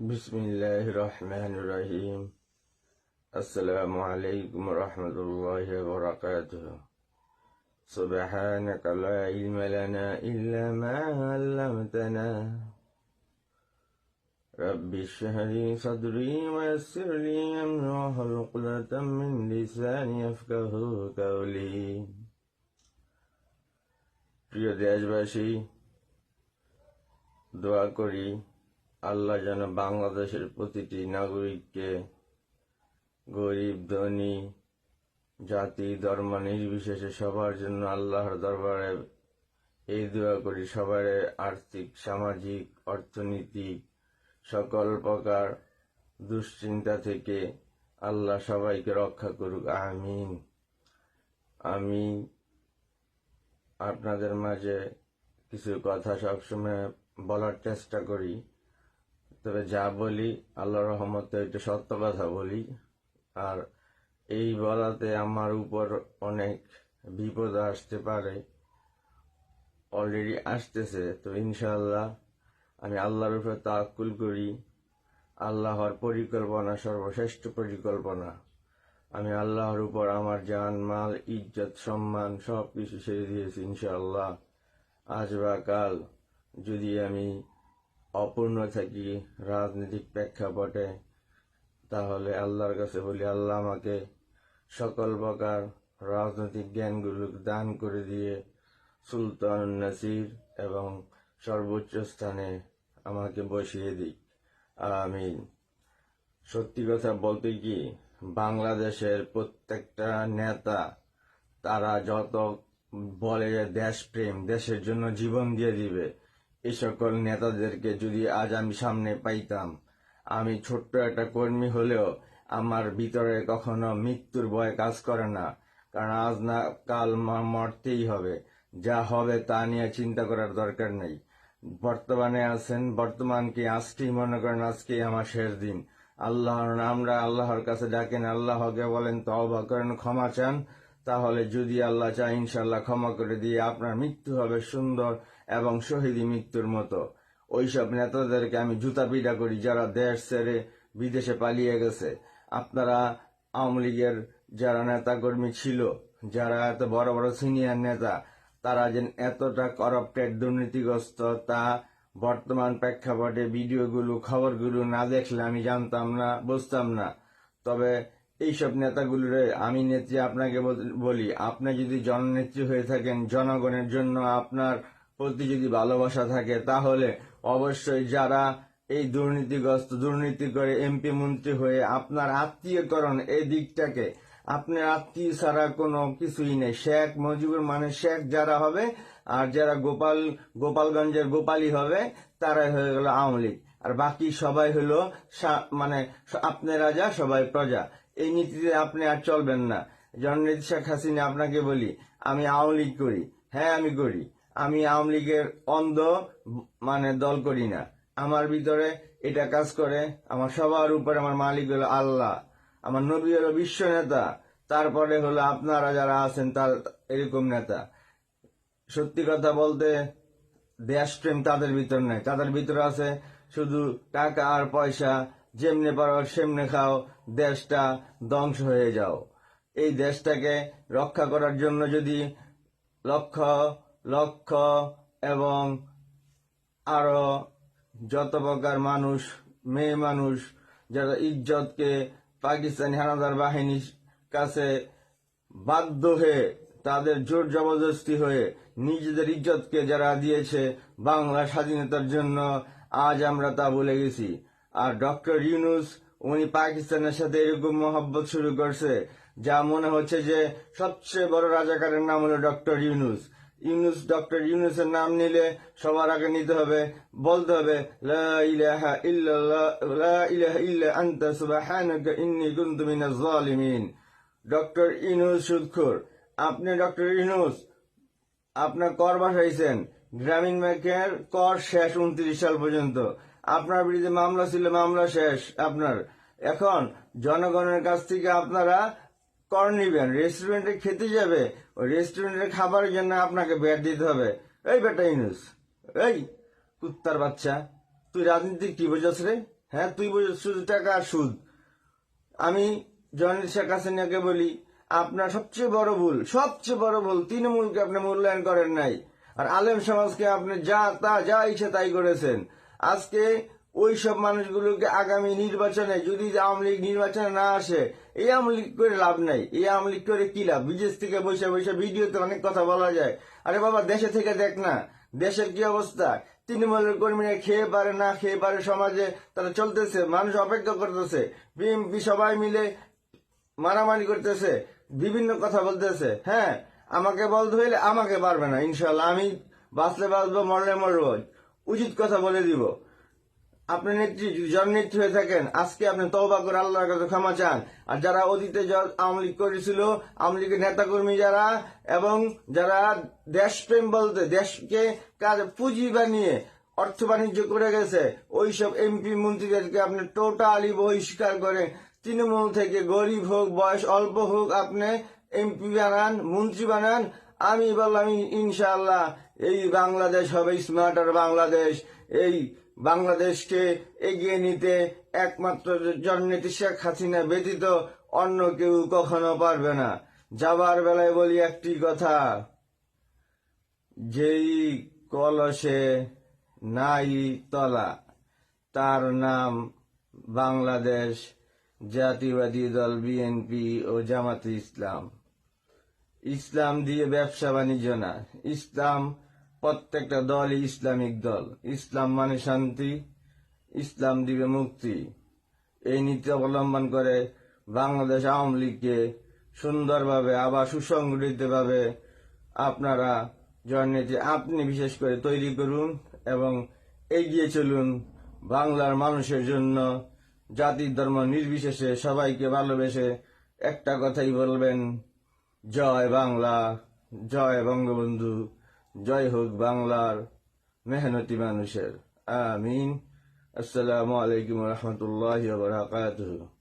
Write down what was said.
بسم الله الرحمن الرحيم السلام عليكم ورحمة الله وبركاته سبحانك لا علم لنا إلا ما علمتنا رب اشرح لي صدري ويسر لي أمري واحلل عقدة من لساني يفقه قولي প্রিয় দেশবাসী দোয়া করি আল্লাহ যেন বাংলাদেশের প্রতিটি নাগরিককে গরিব, ধনী, জাতি, ধর্ম নির্বিশেষে সবার জন্য আল্লাহর দরবারে এই দোয়া করি। সবার আর্থিক, সামাজিক অর্থনৈতিক সকল প্রকার দুশ্চিন্তা থেকে আল্লাহ সবাইকে রক্ষা করুক। আমিন। আমি আপনাদের মাঝে কিছু কথা সবসময় বলার চেষ্টা করি। তবে যা বলি আল্লাহ রহমতে এটা সত্য কথা বলি। আর এই বলাতে আমার উপর অনেক বিপদ আসতে পারে। অলরেডি আসতেছে, তো ইনশাল্লাহ আমি আল্লাহর উপরে তাকুল করি। আল্লাহর পরিকল্পনা সর্বশ্রেষ্ঠ পরিকল্পনা। আমি আল্লাহর উপর আমার জান, মাল, ইজ্জত, সম্মান সব কিছু ছেড়ে দিয়েছি ইনশাআল্লাহ। আজ বা কাল যদি আমি অপূর্ণ থাকি রাজনৈতিক প্রেক্ষাপটে, তাহলে আল্লাহর কাছে বলি, আল্লাহ আমাকে সকল প্রকার রাজনৈতিক জ্ঞানগুলো দান করে দিয়ে সুলতান নাসির এবং সর্বোচ্চ স্থানে আমাকে বসিয়ে দিক। আমিন। সত্যি কথা বলতে কি, বাংলাদেশের প্রত্যেকটা নেতা, তারা যত বলে দেশপ্রেম, দেশের জন্য জীবন দিয়ে দিবে এই সকল নেতাদেরকে যদি আজ আমি সামনে পাইতাম, আমি ছোট্ট একটা কর্মী হলেও আমার ভিতরে কখনো মৃত্যুর ভয় কাজ করে না, কারণ আজ না কাল মরতেই হবে। যা হবে তা নিয়ে চিন্তা করার দরকার নেই। বর্তমানে আছেন বর্তমানকে আজকেই মনে করেন আজকেই আমার শেষ দিন। আল্লাহর আমরা আল্লাহর কাছে ডাকেন, আল্লাহকে বলেন, তওবা করেন, ক্ষমা চান। তাহলে যদি আল্লাহ চায় ইনশাল্লাহ ক্ষমা করে দিয়ে আপনার মৃত্যু হবে সুন্দর এবং শহীদি মৃত্যুর মতো। ওইসব নেতাদেরকে আমি জুতা পিটা করি যারা দেশ ছেড়ে বিদেশে পালিয়ে গেছে। আপনারা আওয়ামী লীগের যারা নেতাকর্মী ছিল, যারা এত বড় বড় সিনিয়র নেতা, তারা যে এতটা করাপ্টেড দুর্নীতিগ্রস্ত, তা বর্তমান প্রেক্ষাপটে ভিডিওগুলো, খবরগুলো না দেখলে আমি জানতাম না, বুঝতাম না। তবে এইসব নেতাগুলোরে আমি নেত্রী আপনাকে বলি, আপনি যদি জননেত্রী হয়ে থাকেন, জনগণের জন্য আপনার প্রতি যদি ভালোবাসা থাকে, তাহলে অবশ্যই যারা এই দুর্নীতিগ্রস্ত, দুর্নীতি করে এমপি মন্ত্রী হয়ে আপনার আত্মীয়করণ এই দিকটাকে, আপনার আত্মীয় ছাড়া কোনো কিছুই নেই। শেখ মুজিবুর মানে শেখ যারা হবে, আর যারা গোপাল, গোপালগঞ্জের গোপালী হবে, তারাই হয়ে গেল আওয়ামী লীগ। আর বাকি সবাই হলো মানে আপনি রাজা সবাই প্রজা। এই নীতিতে আপনি আর চলবেন না। জননেত্রী শেখ হাসিনা, আপনাকে বলি, আমি আওয়ামী লীগ করি। হ্যাঁ আমি করি। আমি আওয়ামী লীগের অন্ধ মানে দল করি না। আমার ভিতরে এটা কাজ করে, আমার সবার উপরে আমার মালিক হলো আল্লাহ। আমার নবী হলো বিশ্ব নেতা। তারপরে হলো আপনারা যারা আছেন তার, এরকম নেতা। সত্যি কথা বলতে দেশপ্রেম তাদের ভিতর নেই। তাদের ভিতরে আছে শুধু টাকা আর পয়সা। যেমনে পারো, সেমনে খাও, দেশটা ধ্বংস হয়ে যাও। এই দেশটাকে রক্ষা করার জন্য যদি লক্ষ লক্ষ এবং আরও যত প্রকার মানুষ, মেয়ে মানুষ, যারা ইজ্জতকে পাকিস্তানি হানাদার বাহিনীর কাছে বাধ্য হয়ে তাদের জোর জবরদস্তি হয়ে নিজেদের ইজ্জতকে যারা দিয়েছে বাংলা স্বাধীনতার জন্য, আজ আমরা তা ভুলে গেছি। আর ডক্টর ইউনুস, উনি পাকিস্তানের সাথে এরকম মহব্বত শুরু করছে, যা মনে হচ্ছে যে সবচেয়ে বড় রাজাকারের নাম হলো ডক্টর ইউনুস। ইউনুস, ডক্টর ইউনুসের নাম নিলে সবার আগে নিতে হবে, বলতে হবে ডক্টর ইউনুস সুদখোর। আপনি ডক্টর ইউনুস, আপনার কর বাসাইছেন গ্রামীণ ব্যাংকের কর শেষ উনত্রিশ সাল পর্যন্ত। আপনার বিরুদ্ধে মামলা ছিল, মামলা শেষ আপনার। এখন জনগণের কাছ থেকে আপনারা কর নিবেন। রেস্টুরেন্টে খেতে যাবে, ওই রেস্টুরেন্টের খাবারের জন্য আপনাকে ব্যাট দিতে হবে। এই বেটা ইনুস এই কুত্তার বাচ্চা, তুই রাজনীতি কি বোঝাস রে? হ্যাঁ তুই বুঝিস শুধু টাকা আর সুদ। আমি জয়নাল শেখ হাসিনাকে বলি, আপনার সবচেয়ে বড় ভুল, সবচেয়ে বড় ভুল তৃণমূলকে আপনি মূল্যায়ন করেন নাই। আর আলেম সমাজকে আপনি যা, তা, যা ইচ্ছে তাই করেছেন। আজকে ওই সব মানুষগুলোকে আগামী নির্বাচনে যদি আওয়ামী লীগ নির্বাচনে না আসে, এই আওয়ামী লীগ করে লাভ নাই। এই আওয়ামী লীগ করে কি লাভ? বিদেশ থেকে বসে বসে ভিডিওতে অনেক কথা বলা যায়। আরে বাবা, দেশে থেকে দেখ না, দেশের কি অবস্থা? তৃণমূলের কর্মীরা খেয়ে পারে না, খেয়ে পারে সমাজে, তারা চলতেছে, মানুষ অপেক্ষা করতেছে। বিএনপি সবাই মিলে মারামারি করতেছে, বিভিন্ন কথা বলতেছে। হ্যাঁ আমাকে বলতে হইলে আমাকে পারবে না ইনশাল্লাহ আমি বাঁচলে বাঁচবো, মরলে মরবো। উচিত কথা বলে দিব। আপনি নেত্রী জননেত্রী হয়ে থাকেন। আজকে আপনি তওবা করে আল্লাহর কাছে ক্ষমা চান। আর যারা অতীতে আওয়ামী লীগ করেছিল, আওয়ামী লীগের নেতাকর্মী যারা, এবং যারা দেশপ্রেম বলতে, দেশকে কাজ পুঁজি বানিয়ে অর্থ বাণিজ্য করে গেছে, ওইসব এমপি মন্ত্রীদেরকে আপনি টোটালি বহিষ্কার করে তৃণমূল থেকে গরিব হোক, বয়স অল্প হোক, আপনি এমপি বানান, মন্ত্রী বানান, আমি বললাম ইনশাল্লাহ এই বাংলাদেশ হবে স্মার্টার বাংলাদেশ। এই বাংলাদেশকে এগিয়ে নিতে একমাত্র জননেত্রী শেখ হাসিনা ব্যতীত অন্য কেউ কখনো পারবে না। যাবার বেলায় বলি একটি কথা, যেই কলসে নাই তলা, তার নাম বাংলাদেশ জাতীয়বাদী দল, বিএনপি ও জামাতে ইসলাম। ইসলাম দিয়ে ব্যবসা বাণিজ্য না। ইসলাম প্রত্যেকটা দলই ইসলামিক দল। ইসলাম মানে শান্তি, ইসলাম দিবে মুক্তি। এই নীতি অবলম্বন করে বাংলাদেশ আওয়ামী লীগকে সুন্দরভাবে, আবার সুসংগঠিতভাবে আপনারা জননীতি, আপনি বিশেষ করে তৈরি করুন এবং এগিয়ে চলুন বাংলার মানুষের জন্য। জাতি ধর্ম নির্বিশেষে সবাইকে ভালোবেসে একটা কথাই বলবেন, জয় বাংলা, জয় বঙ্গবন্ধু। জয় হোক বাংলার মেহনতি মানুষের। আমিন। আসসালামু আলাইকুম রহমতুল্লাহ বারাকাতুহ।